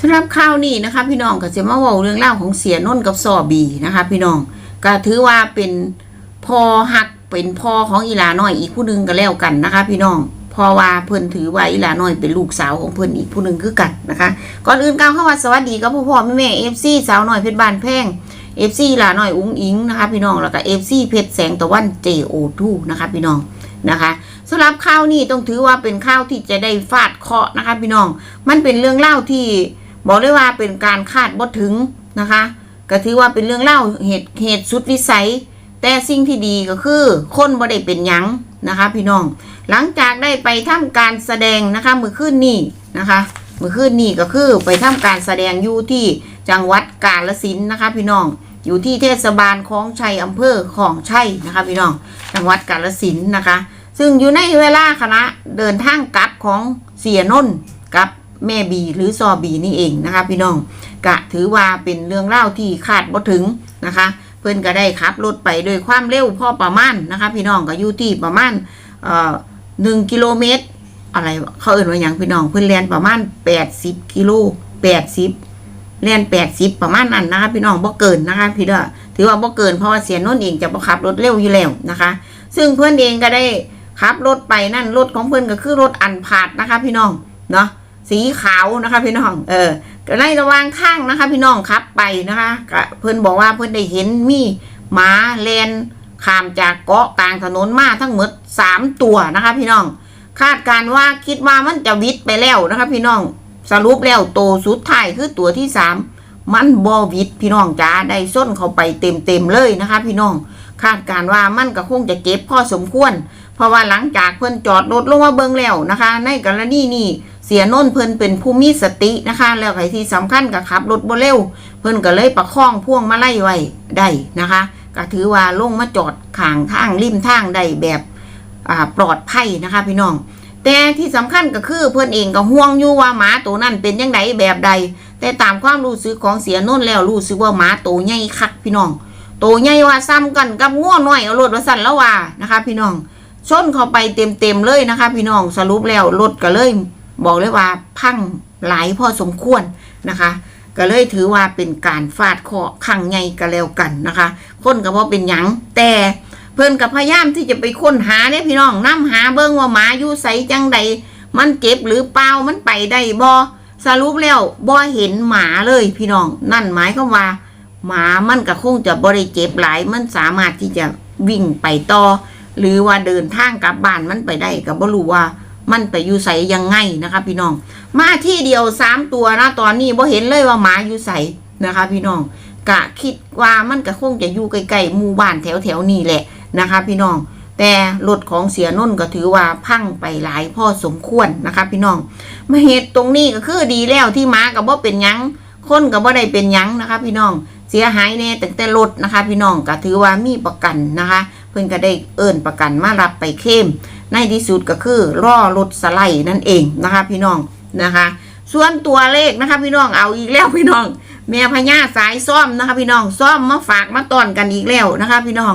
สำหรับข่าวนี้นะคะ พี่น้องก็จะมาเว่าเรื่องเล่าวของเสียน้นกับซอบีนะคะ พี่น้องก็ถือว่าเป็นพ่อหักเป็นพ่อของอีหลาน้อยอีกผู้หนึงก็แล้วกันนะคะ พี่น้องพราะว่าเพิ่นถือว่าอีหลาน้อยเป็นลูกสาวของเพิ่นอีกผู้หนึงคือกันนะคะก่อนอื่นก้าวเข้ามาสวัสดีกับพ่อพ่อแม่แม่เอฟซีสาวน้อยเพชรบานแพงเอฟซีหลาน้อยอุ้งอิงนะคะพี่น้องแล้วก็เอฟซีเพชรแสงตะวันเจโอทูนะคะพี่น้องนะคะสำหรับข่าวนี้ต้องถือว่าเป็นข่าวที่จะได้ฟาดเคาะนะคะ พี่น้อง มันเป็นเรื่องเล่าที่ บอกได้ว่าเป็นการคาดบ่ถึงนะคะก็ถือว่าเป็นเรื่องเล่าเหตุเหตุสุดวิสัย แต่สิ่งที่ดีก็คือ คนบ่ได้เป็นหยังนะคะ พี่น้อง หลังจากได้ไปทำการแสดงนะคะมือขึ้นนี่นะคะมือขึ้นนี่ก็คือไปทำการแสดงอยู่ที่จังหวัดกาฬสินนะคะ พี่น้องอยู่ที่เทศบาลคลองชัยอำเภอของชัยนะคะ พี่น้องจังหวัดกาฬสินนะคะ ซึ่งอยู่ในเวลาคณะเดินทางกลับของเสียนนท์กับ แม่บีหรือซอบีนี่เองนะคะ พี่น้องกะถือว่าเป็นเรื่องเล่าที่คาดบ่ถึงนะคะ เพื่อนก็ได้ขับรถไปโดยความเร็วพอประมาณนะคะ พี่น้องก็อยู่ที่ประมาณเอ่อหนึ่งกิโลเมตร อะไรเขาเอ่นว่าอย่างพี่น้องเพื่อนเรียนประมาณแปดสิบกิโลแปดสิบเรียนแปดสิบประมาณนั้นนะคะ พี่น้องบ่เกินนะคะ พี่เด้อถือว่าบ่เกินเพราะว่าเสียโนนเองจะบ่ขับรถเร็วอยู่แล้วนะคะ ซึ่งเพื่อนเองก็ได้ขับรถไปนั่นรถของเพื่อนก็คือรถอันพาดนะคะ พี่น้องเนาะ สีขาวนะคะพี่น้อง เออก็ในระหว่างข้างนะคะ พี่น้องขับไปนะคะก็เพื่อนบอกว่าเพื่อนได้เห็นมีหมาแลนข้ามจากเกาะกลางถนนมาทั้งหมดสามตัวนะคะ พี่น้อง คาดการณ์ว่าคิดว่ามันจะวิทไปแล้วนะคะ พี่น้องสรุปแล้วโตสุดท้ายคือตัวที่สามมันบอวิทพี่น้องจ้าได้ส้นเข้าไปเต็มเต็มเลยนะคะ พี่น้อง คาดการณ์ว่ามันก็คงจะเจ็บพอสมควร เพราะว่าหลังจากเพิ่อนจอดรถลงมาเบิงแล้วนะคะ ในกรณีนี้ เสียโน้นเพิ่นเป็นผู้มีสตินะคะ แล้วไอ้ที่สำคัญก็ขับรถบ่เร็ว เพิ่นก็เลยประคองพ่วงมาไล่ไว้ได้นะคะก็ถือว่าลงมาจอดขางทางริมทางได้แบบปลอดภัยนะคะ พี่น้อง แต่ที่สำคัญก็คือเพื่อนเองก็ห่วงอยู่ว่าหมาตัวนั้นเป็นยังไงแบบใด แต่ตามความรู้สึกของเสียโน่นแล้วรู้สึกว่าหมาตัวใหญ่คักพี่น้องตัวใหญ่ว่าซ้ำกันกับง่วน้อยเอารถมาสั่นแล้วว่านะคะ พี่น้องชนเข้าไปเต็มๆเลยนะคะ พี่น้องสรุปแล้วรถก็เลย บอกเลยว่าพังหลายพอสมควรนะคะ ก็เลยถือว่าเป็นการฟาดเคราะห์ครั้งใหญ่ก็แล้วกันนะคะ คนก็บ่เป็นหยังแต่เพิ่นกับพยายามที่จะไปค้นหาเนี่ยพี่น้องนํหาเบิ่งว่าหมาอยู่ไสจังใดมันเจ็บหรือเปล่ามันไปได้บ่สรุปแล้วบ่เห็นหมาเลยพี่น้อง นั่นหมายความว่า หมามันก็คงจะบ่ได้เจ็บหลายมันสามารถที่จะวิ่งไปต่อ หรือว่าเดินทางกลับบ้านมันไปได้ก็บ่รู้ว่า มันไปอยู่ไสยังไงนะคะพี่น้อง มาที่เดียวสามตัวนะตอนนี้บ่เห็นเลยว่าหมาอยู่ไสนะคะ พี่น้องกะคิดว่ามันก็คงจะอยู่ใกล้ๆหมู่บ้านแถวๆนี้แหละนะคะ พี่น้อง แต่รถของเสียนุ่นก็ถือว่าพังไปหลายพ่อสมควรนะคะ พี่น้อง มาเหตุตรงนี้ก็คือดีแล้วที่หมากับว่าเป็นยังคนกับว่าได้เป็นยังนะคะ พี่น้องเสียหายแน่แต่แต่รถนะคะ พี่น้องก็ถือว่ามีประกันนะคะ เพื่อนก็ได้เอิ้นประกันมารับไปเข้ม ในที่สุดก็คือล่อรถสไลด์นั่นเองนะคะ พี่น้องนะคะ ส่วนตัวเลขนะคะ พี่น้องเอาอีกแล้วพี่น้อง แม่พญาสายซ่อมนะคะ พี่น้องซ่อมมาฝากมาตอนกันอีกแล้วนะคะ พี่น้อง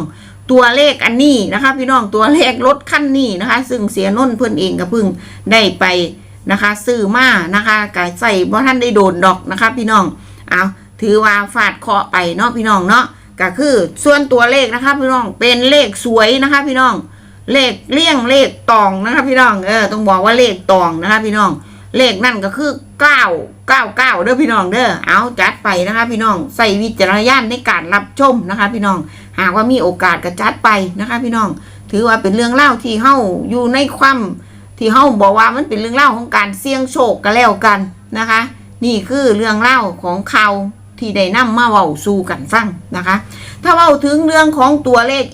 ตัวเลขอันนี้นะคะ พี่น้องตัวเลขรถคันนี้นะคะ ซึ่งเสียน้นเพื่อนเองก็เพิ่งได้ไปนะคะ ซื้อมานะคะกายใส่บ่ท่านได้โดนดอกนะคะ พี่น้องเอาถือว่าฟาดเคาะไปเนาะพี่น้องเนาะก็คือส่วนตัวเลขนะคะ พี่น้องเป็นเลขสวยนะคะ พี่น้อง เลขเลี่ยงเลขตองนะคะพี่น้อง เออต้องบอกว่าเลขตองนะคะพี่น้อง เลขนั่นก็คือเก้าเก้าเก้าเด้อพี่น้องเด้อเอาจัดไปนะคะพี่น้องใส่วิจารณญาณในการรับชมนะคะ พี่น้อง หากว่ามีโอกาสก็จัดไปนะคะ พี่น้อง ถือว่าเป็นเรื่องเล่าที่เฮาอยู่ในความที่เฮาบอกว่ามันเป็นเรื่องเล่าของการเสี่ยงโชคกันแล้วกันนะคะ นี่คือเรื่องเล่าของเขาที่ได้นำมาเว้าสู่กันฟังนะคะ ถ้าเว้าถึงเรื่องของตัวเลข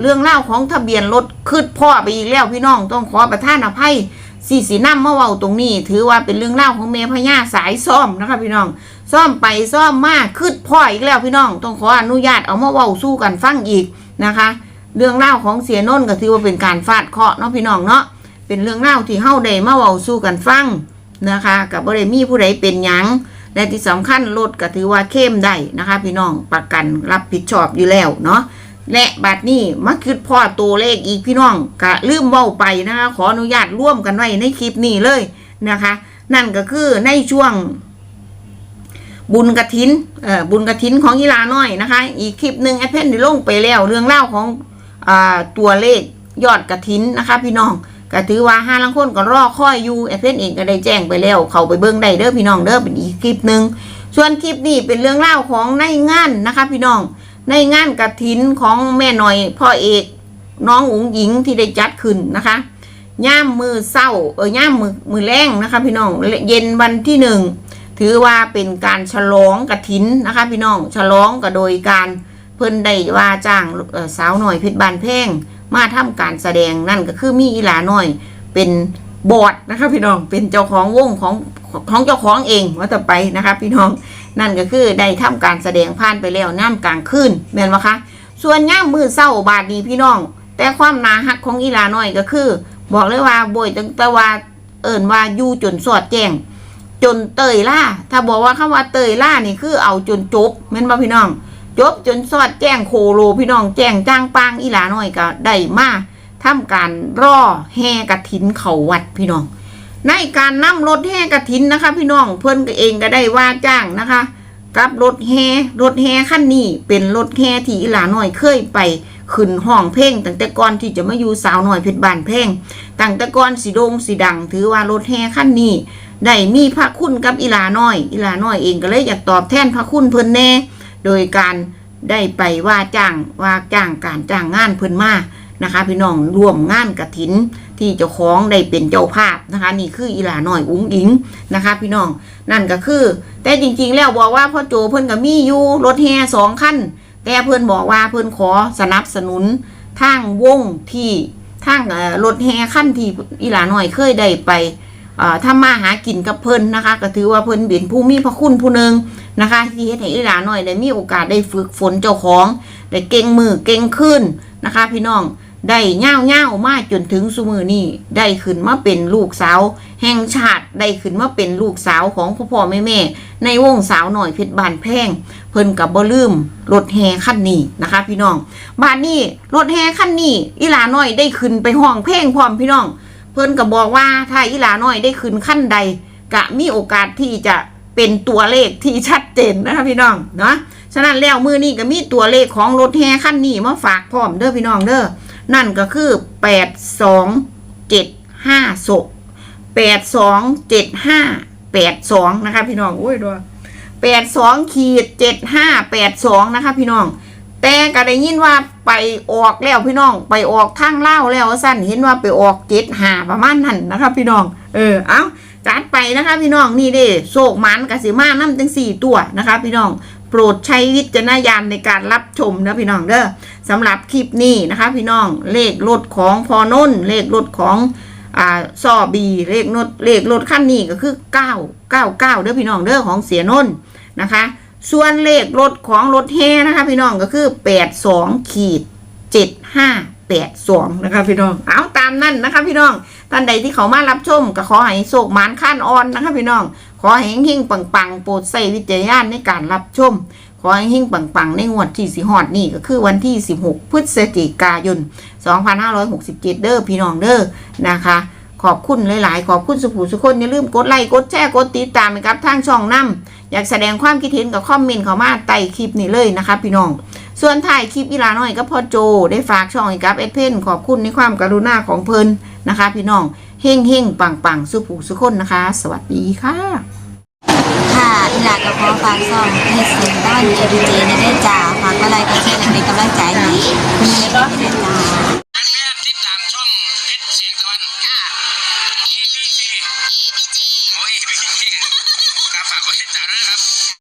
เรื่องเล่าของทะเบียนรถคืดพ่อไปอีกแล้วพี่น้องต้องขอประทานอภัยสี่สีน้ำมาเว้าตรงนี้ ถือว่าเป็นเรื่องเล่าของเมพญาสายซ่อมนะคะพี่น้อง ซ่อมไปซ่อมมาคืดพ่ออีกแล้วพี่น้อง ต้องขออนุญาตเอามาเว้าสู้กันฟังอีกนะคะ เรื่องเล่าของเสียนนท์ก็ถือว่าเป็นการฟาดเคาะเนาะพี่น้องเนาะเป็นเรื่องเล่าที่เฮาได้มาเว้าสู้กันฟังนะคะกับบ่ได้มีผู้ใดเป็นหยังและที่สำคัญรถก็ถือว่าเข้มได้นะคะ พี่น้องประกันรับผิดชอบอยู่แล้วเนาะ และบัดนี้มาคิดพ่อตัวเลขอีกพี่น้องก็ลืมเว้าไปนะคะขออนุญาตร่วมกันไว้ในคลิปนี้เลยนะคะ นั่นก็คือในช่วง บุญกระถินเอ่อบุญกระถินของอีลาน้อยนะคะ อีกคลิปหนึ่งแอดเพนได้ลงไปแล้วเรื่องเล่าของอ่าตัวเลขยอดกระถินนะคะ พี่น้องก็ถือว่าห้าลังคนก็รอคอยอยู่แอดเพนเองก็ได้แจ้งไปแล้ว เขาไปเบิ่งได้เด้อพี่น้องเด้อเป็นอีกคลิปหนึ่งส่วนคลิปนี้เป็นเรื่องเล่าของในงานนะคะ พี่น้อง ในงานกระถินของแม่หน่อยพ่อเอกน้องอุ๋งหญิงที่ได้จัดขึ้นนะคะย่ามมือเศร้าเออย่ามมือมือแรงนะคะ พี่น้องเย็นวันที่หนึ่งถือว่าเป็นการฉลองกระถินนะคะ พี่น้องฉลองก็โดยการเพิ่นได้ว่าจ้างสาวหน่อยเพชรบานแพ่งมาทำการแสดงนั่นก็คือมีอีหลาหน่อยเป็นบอดนะคะ พี่น้องเป็นเจ้าของวงของของเจ้าของเองว่าต่อไปนะคะ พี่น้อง นั่นก็คือได้ทำการแสดงผ่านไปแล้วน้ำกลางคืนแม่นวะคะส่วนย่ามมือเศร้าบาดนี้พี่น้อง แต่ความนาฮักของอีลาน้อยก็คือ บอกเลยว่าบ่อยตั้งแต่ว่าเอิ่นว่าอยู่จนสอดแจ้งจนเตยล่า ถ้าบอกว่าคำว่าเตยล่านี่คือเอาจนจบแม่นบ่พี่น้อง จบจนสอดแจ้งโคโลพี่น้องแจ้งจ้างปางอีลาน้อยก็ได้มาทำการร่อแห่กระถินเขาวัดพี่น้อง ในการนำรถแห่กระถินนะคะ พี่น้องเพิ่อนก็เองก็ได้ว่าจ้างนะคะ กับรถแห่รถแห่คันนี้เป็นรถแห่ที่อีหลาน้อยเคยไปขึ้นห้องเพลงตั้งแต่ก่อนที่จะมาอยู่สาวหน้อยเพชรบานเพลงตั้งแต่ก่อนสีดงสีดัง ถือว่ารถแห่คันนี้ได้มีพระคุณกับอีหลาน้อยอีหลาน้อยเองก็เลยอยากตอบแทนพระคุณเพิ่นแน่ โดยการได้ไปว่าจ้างว่าจ้างการจ้างงานเพิ่นมานะคะ พี่น้องร่วมงานกระถิน ที่เจ้าของได้เป็นเจ้าภาพนะคะ นี่คืออีหลาน้อยอุ้งอิงนะคะ พี่น้องนั่นก็คือ แต่จริงๆแล้วบอกว่าพ่อโจเพิ่นก็มีอยู่รถแห่สองคันแต่เพิ่นบอกว่าเพิ่นขอสนับสนุนทางวงที่ทางรถแห่คันที่อีหลาน้อยเคยได้ไปเอ่อทำมาหากินกับเพิ่นนะคะ ก็ถือว่าเพิ่นเป็นผู้มีพระคุณผู้หนึ่งนะคะ ที่เฮ็ดให้อีหลาน้อยได้มีโอกาสได้ฝึกฝนเจ้าของได้เก่งมือเก่งขึ้นนะคะ พี่น้อง ได้ย่าวย่ามาจนถึงสุมือนี้ได้ขึ้นมาเป็นลูกสาว แห่งชาติได้ขึ้นมาเป็นลูกสาวของพ่อพ่อแม่แม่ในวงสาวหน่อยเพชรบานแพงเพิ่นกับบ่ลืมรถแห่คันนี้นะคะ พี่น้องบ้านนี้รถแห่คันนี้อีหลาน้อยได้ขึ้นไปห้องเพลงพร้อมพี่น้อง เพิ่นก็บบอกว่าถ้าอีหลาน้อยได้ขึ้นขั้นใดกะมีโอกาสที่จะเป็นตัวเลขที่ชัดเจนนะคะพี่น้องเนาะฉะนั้นแล้วมือนี้ก็มีตัวเลขของรถแห่คันนี้มาฝากพร้อมเด้อพี่น้องเด้อ นั่นก็คือแปดสองเจ็ดห้าศกแปดสองเจ็ดห้าแปดสองนะคะพี่น้องโอ้ยด้วยแปดสองขีดเจ็ดห้าแปดสองนะคะพี่น้อง แต่ก็ได้ยินว่าไปออกแล้วพี่น้อง ไปออกทางเล่าแล้วว่าสั้นเห็นว่าไปออกเจ็ดหาประมาณนั้นนะคะพี่น้อง เออ เอาจัดไปนะคะพี่น้องนี่เด้โศกมันกสิมาน้ำตั้งสี่ตัวนะคะพี่น้อง โปรดใช้วิจารณญาณในการรับชมนะพี่น้องเด้อ สำหรับคลิปนี้นะคะพี่น้องเลขรถของพอนนเลขรถของอ่าซอบีเลขรถเลขรถขั้นนี้ก็คือเก้าเก้าเก้าเด้อพี่น้องเด้อของเสียนนนะคะ ส่วนเลขรถของรถแห่นะคะพี่น้องก็คือแปดสองขีดเจ็ดห้าแปดสองนะคะพี่น้องเอาตามนั่นนะคะพี่น้องท่านใดที่เขามารับชมก็ขอให้โศกหมานข้านออนนะคะพี่น้องขอให้เฮงๆปังๆ โปรดใส่วิจารณญาณในการรับชม ขอให้เฮงปังๆ ในงวดที่สิฮอดนี่ก็คือวันที่ 16 พฤศจิกายน 2567 เด้อพี่น้องเด้อนะคะ ขอบคุณหลายๆ ขอบคุณสุภูสุคนอย่าลืมกดไลค์กดแชร์กดติดตามนะครับทางช่องน้ำอยากแสดงความคิดเห็นกับคอมเมนต์เข้ามาใต้คลิปนี้เลยนะคะ พี่น้อง ส่วนถ่ายคลิปอีลาน้อยก็พอโจได้ฝากช่องให้กับเอดเพนขอบคุณในความกรุณาของเพิ่นนะคะ พี่น้องเฮงเฮงๆปังๆสุภูสุคนนะคะ สวัสดีค่ะ อีหลากกับพ่อฟังซ่องให้เสียงบ้านเอดีเจในได้จ่าฟังก็ไลก็แชร์เป็นกำลังใจให้คุณแม่ก็ได้จ่า